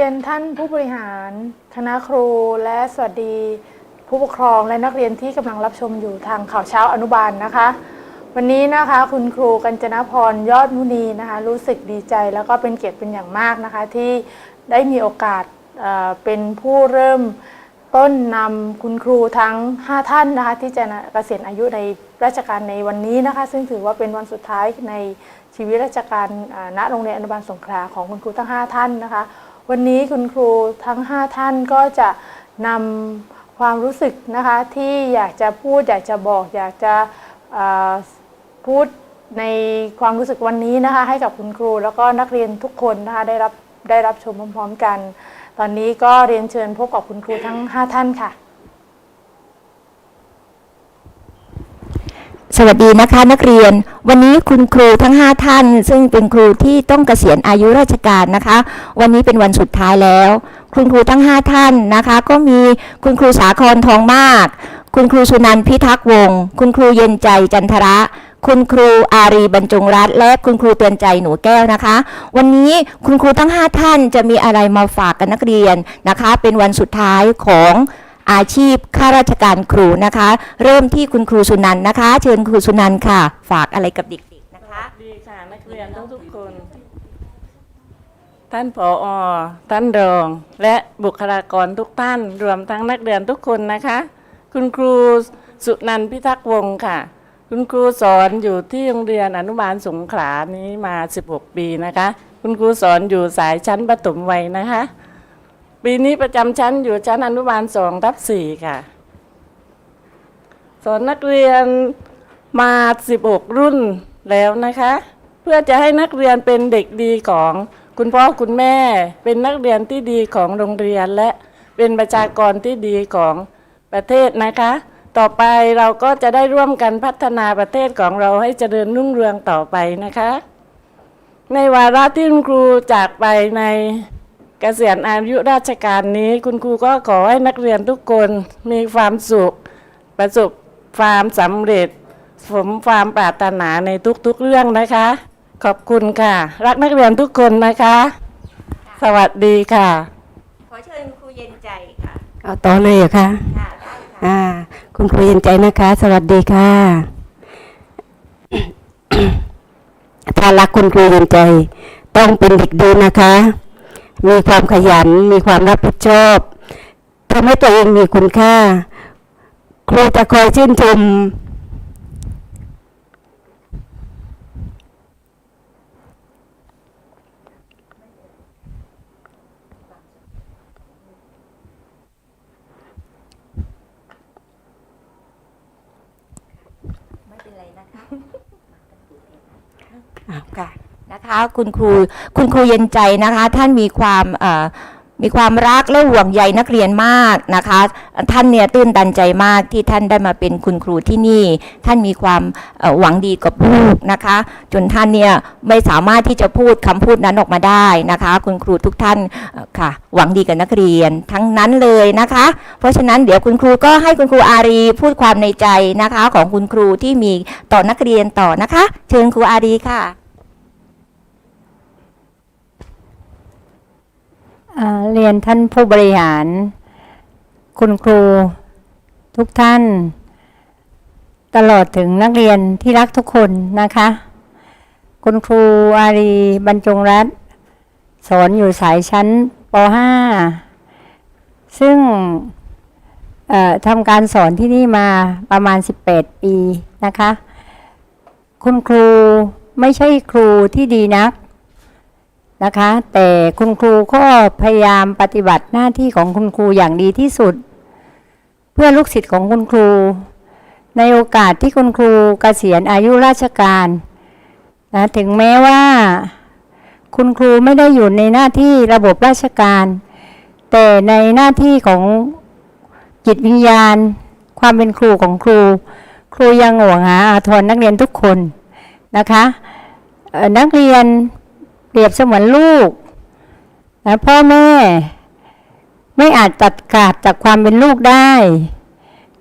รียนท่านผู้บริหาร คณะครูและสวัสดี ผู้ปกครองและนักเรียนที่กำลังรับชมอยู่ทางข่าวเช้าอนุบาลนะคะ วันนี้นะคะคุณครูกัญจนพรยอดมุนีนะคะ รู้สึกดีใจแล้วก็เป็นเกียรติเป็นอย่างมากนะคะ ที่ได้มีโอกาสเเป็นผู้เริ่มต้นนำคุณครูทั้ง 5 ท่านนะคะ ที่จะเกษียณอายุในราชการในวันนี้นะคะ ซึ่งถือว่าเป็นวันสุดท้ายในชีวิตราชการณโรงเรียนอนุบาลสงขลาของคุณครูทั้ง 5 ท่านนะคะ วันนี้คุณครูทั้ง 5 ท่านก็จะนำความรู้สึกนะคะที่อยากจะพูดอยากจะบอกอยากจะพูดในความรู้สึกวันนี้นะคะให้กับคุณครู แล้วก็นักเรียนทุกคนนะคะได้รับได้รับชมพร้อมๆกัน ตอนนี้ก็เรียนเชิญพบกับคุณครูทั้ง 5 ท่านค่ะ สวัสดีนะคะนักเรียน วันนี้คุณครูทั้ง 5 ท่าน ซึ่งเป็นครูที่ต้องเกษียณอายุราชการนะคะ วันนี้เป็นวันสุดท้ายแล้ว คุณครูทั้ง 5 ท่านนะคะ ก็มีคุณครูสาครทองมาก คุณครูสุนันท์พิทักษ์วงศ์คุณครูเย็นใจจันทระ คุณครูอารีบรรจงรัตน์และคุณครูเตือนใจหนูแก้วนะคะ วันนี้คุณครูทั้ง 5 ท่านจะมีอะไรมาฝากกับนักเรียนนะคะ เป็นวันสุดท้ายของ อาชีพข้าราชการครูนะคะ เริ่มที่คุณครูสุนันท์นะคะ เชิญครูสุนันท์ค่ะ ฝากอะไรกับเด็กๆนะคะดีค่ะนักเรียนทุกๆคน ท่านผออท่านรอง และบุคลากรทุกท่าน รวมทั้งนักเรียนทุกคนนะคะ คุณครูสุนันท์พิทักษ์วงศ์ค่ะ คุณครูสอนอยู่ที่โรงเรียนอนุบาลสงขลานี้มา 16 ปีนะคะ คุณครูสอนอยู่สายชั้นประถมวัยนะคะ ปีนี้ประจำชั้นอยู่ชั้นอนุบาล2ทับ4ค่ะ สอนนักเรียนมา16รุ่นแล้วนะคะ เพื่อจะให้นักเรียนเป็นเด็กดีของคุณพ่อคุณแม่ เป็นนักเรียนที่ดีของโรงเรียนและเป็นประชากรที่ดีของประเทศนะคะ ต่อไปเราก็จะได้ร่วมกันพัฒนาประเทศของเราให้เจริญรุ่งเรืองต่อไปนะคะ ในวาระที่คุณครูจากไปใน เกษียณอายุราชการนี้คุณครูก็ขอให้นักเรียนทุกคนมีความสุข ประสบความสำเร็จ สมความปรารถนาในทุกๆเรื่องนะคะ ขอบคุณค่ะ รักนักเรียนทุกคนนะคะ สวัสดีค่ะ ขอเชิญครูเย็นใจค่ะเอาต่อเลยเหรอคะค่ะได้ค่ะอ่า คุณครูเย็นใจนะคะ สวัสดีค่ะ ถ้ารักคุณครูเย็นใจ ต้องเป็นเด็กดีนะคะ มีความขยัน มีความรับผิดชอบทำให้ตัวเองมีคุณค่า ครูจะคอยชื่นชมไม่เป็นไรนะคะอ่าค่ะ นะคะคุณครูคุณครูเย็นใจนะคะ ท่านมีความมีความรักและห่วงใยนักเรียนมากนะคะ ท่านเนี่ยตื้นตันใจมากที่ท่านได้มาเป็นคุณครูที่นี่ ท่านมีความหวังดีกับลูกนะคะ จนท่านเนี่ยไม่สามารถที่จะพูดคำพูดนั้นออกมาได้นะคะ คุณครูทุกท่านค่ะ หวังดีกับนักเรียนทั้งนั้นเลยนะคะ เพราะฉะนั้นเดี๋ยวคุณครูก็ให้คุณครูอารีพูดความในใจนะคะ ของคุณครูที่มีต่อนักเรียนต่อนะคะ เชิญครูอารีค่ะ อ่า เรียนท่านผู้บริหาร คุณครูทุกท่าน ตลอดถึงนักเรียนที่รักทุกคนนะคะ คุณครูอารีบรรจงรัตสอนอยู่สายชั้นป .5 ซึ่งทำการสอนที่นี่มาประมาณ 18 ปีนะคะ คุณครูไม่ใช่ครูที่ดีนัก นะคะ แต่คุณครูก็พยายามปฏิบัติหน้าที่ของคุณครูอย่างดีที่สุด เพื่อลูกศิษย์ของคุณครู ในโอกาสที่คุณครูเกษียณอายุราชการนะถึงแม้ว่า คุณครูไม่ได้อยู่ในหน้าที่ระบบราชการ แต่ในหน้าที่ของจิตวิญญาณ ความเป็นครูของครู ครูยังห่วงหาอาทรนักเรียนทุกคนนะคะนักเรียน เปรียบเสมือนลูกนะพ่อแม่ ไม่อาจตัดขาดจากความเป็นลูกได้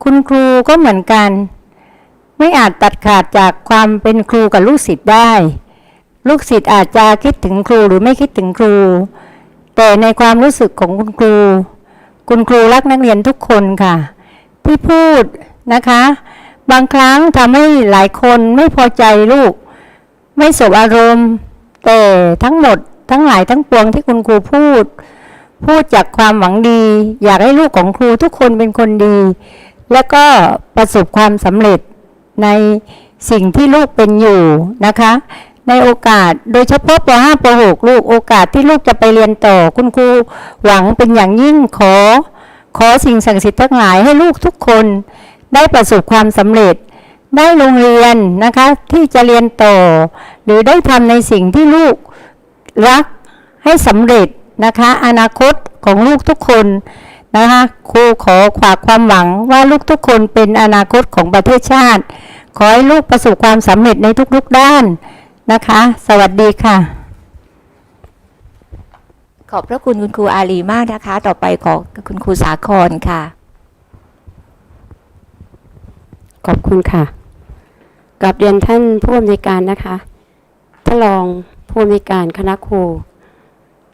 คุณครูก็เหมือนกัน ไม่อาจตัดขาดจากความเป็นครูกับลูกศิษย์ได้ ลูกศิษย์อาจจะคิดถึงครูหรือไม่คิดถึงครู แต่ในความรู้สึกของคุณครู คุณครูรักนักเรียนทุกคนค่ะ ที่พูดนะคะ บางครั้งทำให้หลายคนไม่พอใจลูก ไม่สบอารมณ์ แต่ทั้งหมดทั้งหลายทั้งปวงที่คุณครูพูด พูดจากความหวังดี อยากให้ลูกของครูทุกคนเป็นคนดี แล้วก็ประสบความสำเร็จในสิ่งที่ลูกเป็นอยู่นะคะ ในโอกาสโดยเฉพาะป .5 ป .6 ลูกโอกาสที่ลูกจะไปเรียนต่อ คุณครูหวังเป็นอย่างยิ่งขอ ขอสิ่งศักดิ์สิทธิ์ทั้งหลายให้ลูกทุกคนได้ประสบความสำเร็จ ได้โรงเรียนนะคะที่จะเรียนต่อ หรือได้ทำในสิ่งที่ลูกรักให้สำเร็จนะคะ อนาคตของลูกทุกคนนะคะครูขอฝากความหวังว่าลูกทุกคนเป็นอนาคตของประเทศชาติ ขอให้ลูกประสบความสำเร็จในทุกๆด้านนะคะ สวัสดีค่ะ ขอบพระคุณคุณครูอาลีมากนะคะ ต่อไปขอคุณครูสาครค่ะ ขอบคุณค่ะ กับเรียนท่านผู้อำนวยการนะคะท่านรองผู้อำนวยการคณะครู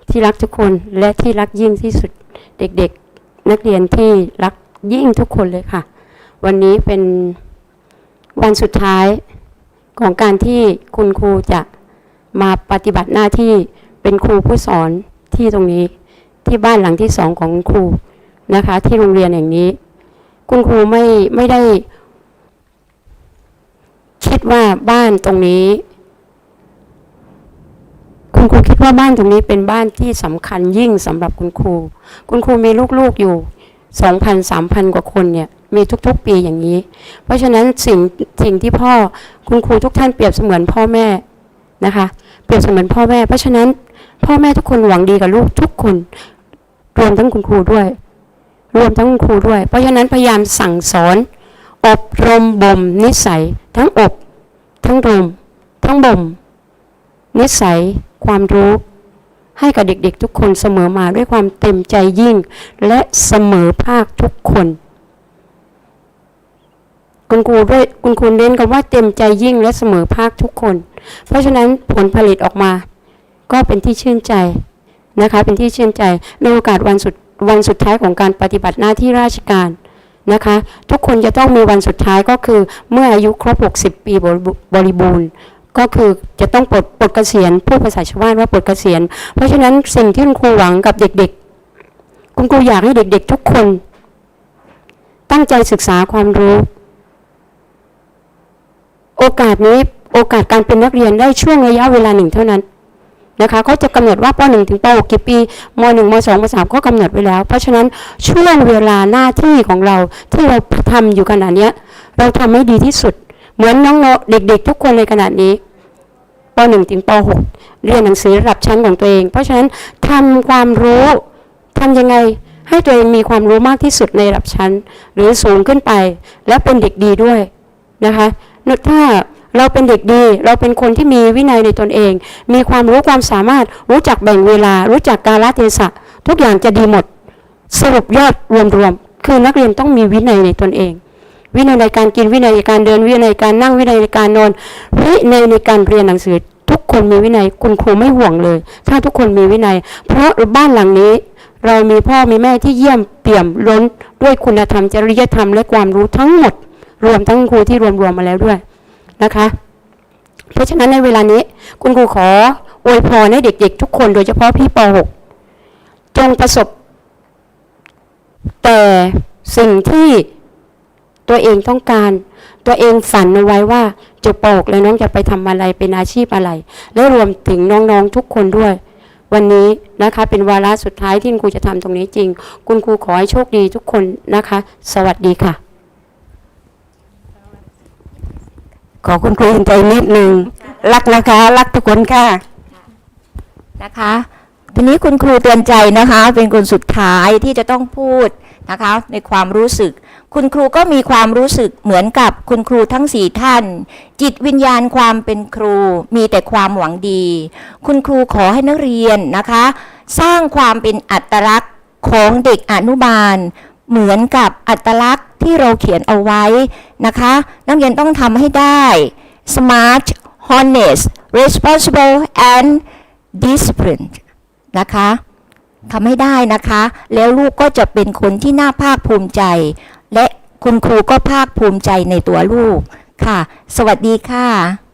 ที่รักทุกคนและที่รักยิ่งที่สุดเด็กๆ นักเรียนที่รักยิ่งทุกคนเลยค่ะ วันนี้เป็นวันสุดท้ายของการที่คุณครูจะมาปฏิบัติหน้าที่เป็นครูผู้สอนที่ตรงนี้ที่บ้านหลังที่สองของคุณครูนะคะ ที่โรงเรียนแห่งนี้ คุณครูไม่ไม่ได้ คิดว่าบ้านตรงนี้ คุณครูคิดว่าบ้านตรงนี้เป็นบ้านที่สำคัญยิ่งสำหรับคุณครู คุณครูมีลูกๆอยู่สองพันสามพันกว่าคนเนี่ยมีทุกๆ ปีอย่างนี้ เพราะฉะนั้นสิ่งสิ่งที่พ่อคุณครูทุกท่านเปรียบเสมือนพ่อแม่นะคะ เปรียบเสมือนพ่อแม่ เพราะฉะนั้นพ่อแม่ทุกคนหวังดีกับลูกทุกคนรวมทั้งคุณครูด้วย รวมทั้งคุณครูด้วย เพราะฉะนั้นพยายามสั่งสอน อบรมบ่มนิสัย ทั้งอบ ทั้งรม ทั้งบ่ม นิสัย ความรู้ ให้กับเด็กๆทุกคนเสมอมาด้วยความเต็มใจยิ่ง และเสมอภาคทุกคนคุณครูด้วยคุณครูเน้นคำว่าเต็มใจยิ่งและเสมอภาคทุกคน เพราะฉะนั้นผลผลิตออกมา ก็เป็นที่ชื่นใจนะคะ เป็นที่ชื่นใจในโอกาสวันสุดวันสุดท้ายของการปฏิบัติหน้าที่ราชการ นะคะ ทุกคนจะต้องมีวันสุดท้ายก็คือเมื่ออายุครบ 60 ปีบริบูบริบูรณ์ก็คือจะต้องปลดปลดเกษียณผู้ภาษาชาวบ้านว่าปลดเกษียณ เพราะฉะนั้นสิ่งที่คุณครูหวังกับเด็กๆ คุณครูอยากให้เด็กๆ ทุกคน ตั้งใจศึกษาความรู้ โอกาสนี้โอกาสการเป็นนักเรียนได้ช่วงระยะเวลาหนึ่งเท่านั้น นะคะเขาจะกำหนดว่าป .1 ถึงป .6 กี่ปีม .1 ม .2 ม .3 ก็กำหนดไว้แล้ว เพราะฉะนั้นช่วงเวลาหน้าที่ของเราที่เราทำอยู่ขณะเนี้เราทำให้ดีที่สุด เหมือนน้องๆเด็กๆ ทุกคนในขณะนี้ป .1 ถึงป .6 เรียนหนังสือระดับชั้นของตัวเอง เพราะฉะนั้นทำความรู้ทำยังไงให้ตัวเองมีความรู้มากที่สุดในระดับชั้น หรือสูงขึ้นไป และเป็นเด็กดีด้วยนะคะถ้า เราเป็นเด็กดี เราเป็นคนที่มีวินัยในตนเอง มีความรู้ความสามารถรู้จักแบ่งเวลา รู้จักกาลเทศะ ทุกอย่างจะดีหมด สรุปยอดรวมๆคือนักเรียนต้องมีวินัยในตนเอง วินัยในการกินวินัยในการเดินวินัยในการนั่งวินัยในการนอนวินัยในการเรียนหนังสือ ทุกคนมีวินัยคุณครูไม่ห่วงเลย ถ้าทุกคนมีวินัย เพราะบ้านหลังนี้เรามีพ่อมีแม่ที่เยี่ยมเปี่ยมล้นด้วยคุณธรรมจริยธรรมและความรู้ทั้งหมด รวมทั้งครูที่รวมๆมาแล้วด้วย นะคะ เพราะฉะนั้นในเวลานี้ คุณครูขออวยพรให้เด็กๆ ทุกคนโดยเฉพาะพี่ป .6 จงประสบ แต่สิ่งที่ตัวเองต้องการ ตัวเองฝันเอาไว้ว่าจบป .6 แล้วน้องจะไปทำอะไรเป็นอาชีพอะไร และรวมถึงน้องๆทุกคนด้วย วันนี้นะคะ เป็นวาระสุดท้ายที่คุณครูจะทำตรงนี้จริง คุณครูขอให้โชคดีทุกคนนะคะ สวัสดีค่ะ ขอคุณครูใจนิดหนึ่งรักนะคะ รักทุกคนค่ะนะคะ ทีนี้คุณครูเตือนใจนะคะ เป็นคนสุดท้ายที่จะต้องพูดนะคะ ในความรู้สึก คุณครูก็มีความรู้สึกเหมือนกับคุณครูทั้งสี่ท่าน จิตวิญญาณความเป็นครูมีแต่ความหวังดี คุณครูขอให้นักเรียนนะคะ สร้างความเป็นอัตลักษณ์ของเด็กอนุบาล เหมือนกับอัตลักษณ์ที่เราเขียนเอาไว้นะคะ นักเรียนต้องทำให้ได้ smart honest responsible and disciplined นะคะทำให้ได้นะคะ แล้วลูกก็จะเป็นคนที่น่าภาคภูมิใจ และคุณครูก็ภาคภูมิใจในตัวลูกค่ะ สวัสดีค่ะ